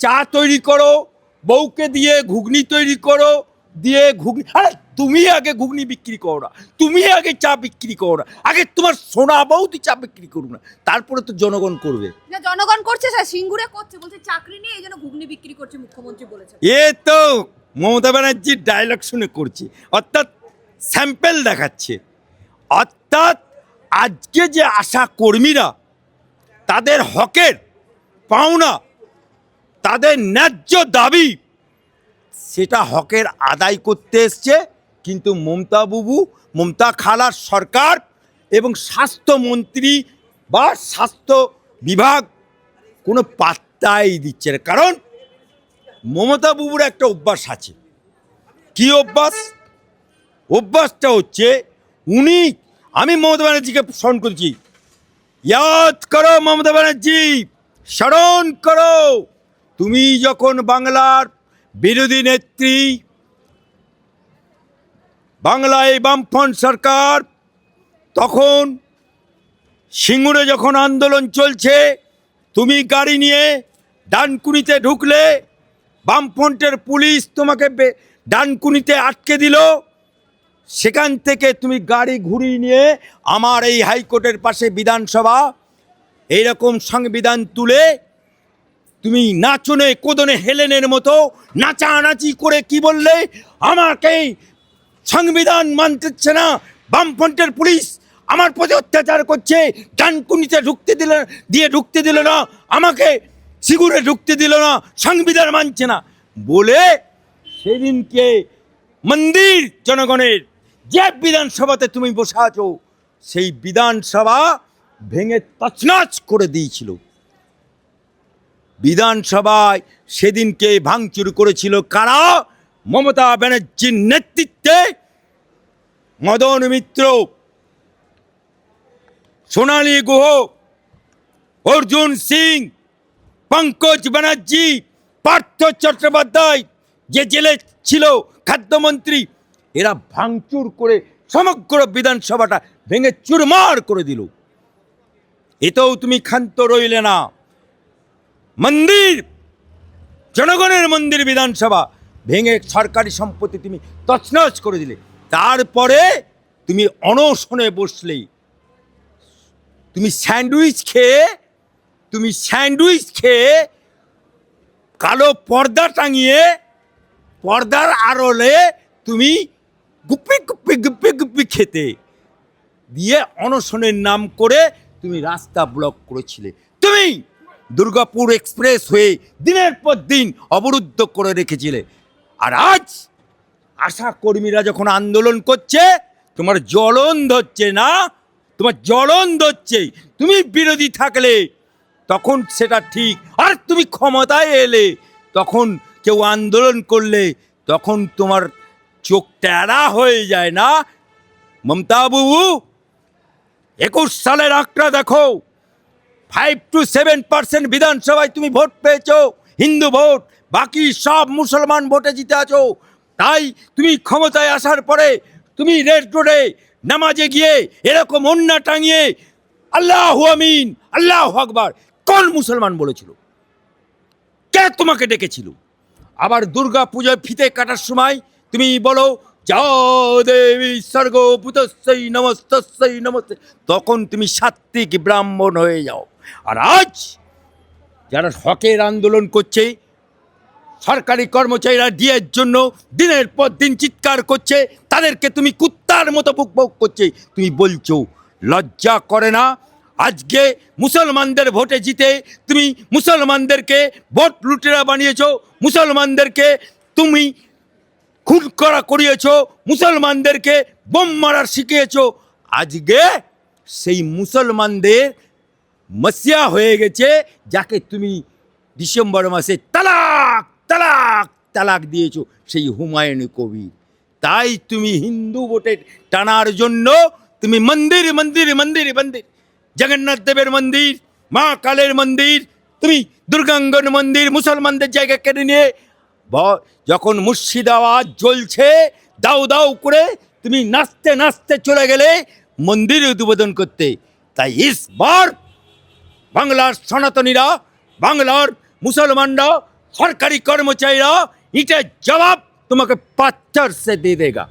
চা তৈরি করো বউকে দিয়ে ঘুগনি তৈরি করো দিয়ে ঘুগনি আরে তুমি আগে ঘুগনি বিক্রি করো না তুমি আগে চা বিক্রি করো না আগে তোমার সোনা বৌদি চা বিক্রি করো না তারপরে তো জনগণ করবে। না জনগণ করছে স্যার সিঙ্গুরে করছে বলছে চাকরি নিয়ে এই জন্য ঘুগনি বিক্রি করছে মুখ্যমন্ত্রী বলেছেন। এ তো মমতা ব্যানার্জির ডায়লগ শুনে করছে অর্থাৎ স্যাম্পেল দেখাচ্ছে অর্থাৎ আজকে যে আশা কর্মীরা তাদের হকের পাওনা তাদের ন্যায্য দাবি। সেটা হকের আদায় করতে এসছে, কিন্তু মমতা বুবু, মমতা খালার সরকার এবং স্বাস্থ্যমন্ত্রী বা স্বাস্থ্য বিভাগ কোনো পাত্তাই দিচ্ছে না। কারণ মমতা বুবুর একটা অভ্যাস আছে। কি অভ্যাস? অভ্যাসটা হচ্ছে উনি, আমি মমতা ব্যানার্জিকে স্মরণ করছি, ইয়াদ করো মমতা ব্যানার্জি, স্মরণ করো। তুমি যখন বাংলার বিরোধী নেত্রী, বাংলায় বামফ্রন্ট সরকার, তখন সিঙ্গুরে যখন আন্দোলন চলছে, তুমি গাড়ি নিয়ে ডানকুনিতে ঢুকলে, বামফ্রন্টের পুলিশ তোমাকে ডানকুনিতে আটকে দিল। সেখান থেকে তুমি গাড়ি ঘুরিয়ে নিয়ে আমার এই হাইকোর্টের পাশে বিধানসভা, এইরকম সংবিধান তুলে তুমি নাচনে কোদনে হেলেনের মতো নাচানাচি করে কি বললে? আমাকে সংবিধান মানতেছে না। বামফ্রন্টের পুলিশ আমার প্রতি অত্যাচার করছে। ডানকুনিতে ঢুকতে দিল, দিয়ে ঢুকতে দিল না। আমাকে সিগুরে ঢুকতে দিল না। সংবিধান মানছে না। বলে সেদিনকে মন্দির জনগণের যে বিধানসভাতে তুমি বসে আছো, সেই বিধানসভা ভেঙে তছনছ করে দিয়েছিল। বিধানসভায় সেদিনকে ভাঙচুর করেছিল কারা? মমতা ব্যানার্জির নেতৃত্বে মদন মিত্র, সোনালী গুহ, অর্জুন সিং, পঙ্কজ ব্যানার্জি, পার্থ চট্টোপাধ্যায় যে জেলে ছিল খাদ্যমন্ত্রী, এরা ভাঙচুর করে সমগ্র বিধানসভাটা ভেঙে চুরমার করে দিল। এতেও তুমি ক্ষান্ত রইলে না। মন্দির, জনগণের মন্দির বিধানসভা ভেঙে সরকারি সম্পত্তি তুমি তছনছ করে দিলে। তারপরে তুমি অনশনে বসলেই তুমি স্যান্ডউইচ খেয়ে, তুমি স্যান্ডউইচ খেয়ে কালো পর্দা টাঙিয়ে, পর্দার আড়লে তুমি গুপ্পি গুপি গুপি গুপি খেতে। দিয়ে অনশনের নাম করে তুমি রাস্তা ব্লক করেছিলে। তুমি দুর্গাপুর এক্সপ্রেস হয়ে দিনের পর দিন অবরুদ্ধ করে রেখেছিলে। আর আজ আশা কর্মীরা যখন আন্দোলন করছে, তোমার জ্বলন ধরছে না? তোমার জ্বলন ধরছে। তুমি বিরোধী থাকলে, তখন সেটা ঠিক। আর তুমি ক্ষমতায় এলে, তখন কেউ আন্দোলন করলে, তখন তোমার চোখ ট্যারা হয়ে যায় না? মমতা বাবু, একুশ সালের আঁকড়া দেখো। ফাইভ টু সেভেন পার্সেন্ট বিধানসভায় তুমি ভোট পেয়েছ, হিন্দু ভোট, বাকি সব মুসলমান ভোটে জিতে আছো। তাই তুমি ক্ষমতায় আসার পরে তুমি রেড রোডে নামাজে গিয়ে এরকম অন্যা টাঙিয়ে আল্লাহ আমিন, আল্লাহ আকবার কোন মুসলমান বলেছিল? কে তোমাকে ডেকেছিল? আবার দুর্গা পুজোয় ফিতে কাটার সময় তুমি বলো যাও দেবী স্বর্গ পুতস্যই নমস্তে। তখন তুমি সাত্বিক ব্রাহ্মণ হয়ে যাও। আর আজ যারা হকের আন্দোলন করছে, সরকারি কর্মচারীরা ডিএর জন্য দিনের পর দিন চিৎকার করছে, তাদেরকে তুমি কুত্তার মতো বুক বুক করছে। তুমি বলছো, লজ্জা করে না, আজকে মুসলমানদের ভোটে জিতে তুমি মুসলমানদেরকে ভোট লুটেরা বানিয়েছো, মুসলমানদেরকে তুমি খুন করা করিয়েছ, মুসলমানদেরকে বোম মারার শিখিয়েছো। আজকে সেই মুসলমানদের মসিয়া হয়ে গেছে, যাকে তুমি ডিসেম্বর মাসে তালাক তালাক তালাক দিয়েছ, সেই হুমায়ুন কবির। তাই তুমি হিন্দু ভোটে টানার জন্য তুমি মন্দির মন্দির মন্দির মন্দির। জগন্নাথ দেবের মন্দির, মা কালের মন্দির, তুমি দুর্গাঙ্গন মন্দির, মুসলমানদের জায়গা কেড়ে নিয়ে যখন মুর্শিদাবাদ জ্বলছে, দাও দাও করে তুমি নাচতে নাচতে চলে গেলে মন্দির উদ্বোধন করতে। তাই ইসবার বাংলার সনাতনীরা, বাংলার মুসলমানরা, সরকারি কর্মচারীরা এটা জবাব তোমাকে পাচ্চার সে দিয়ে দেগা।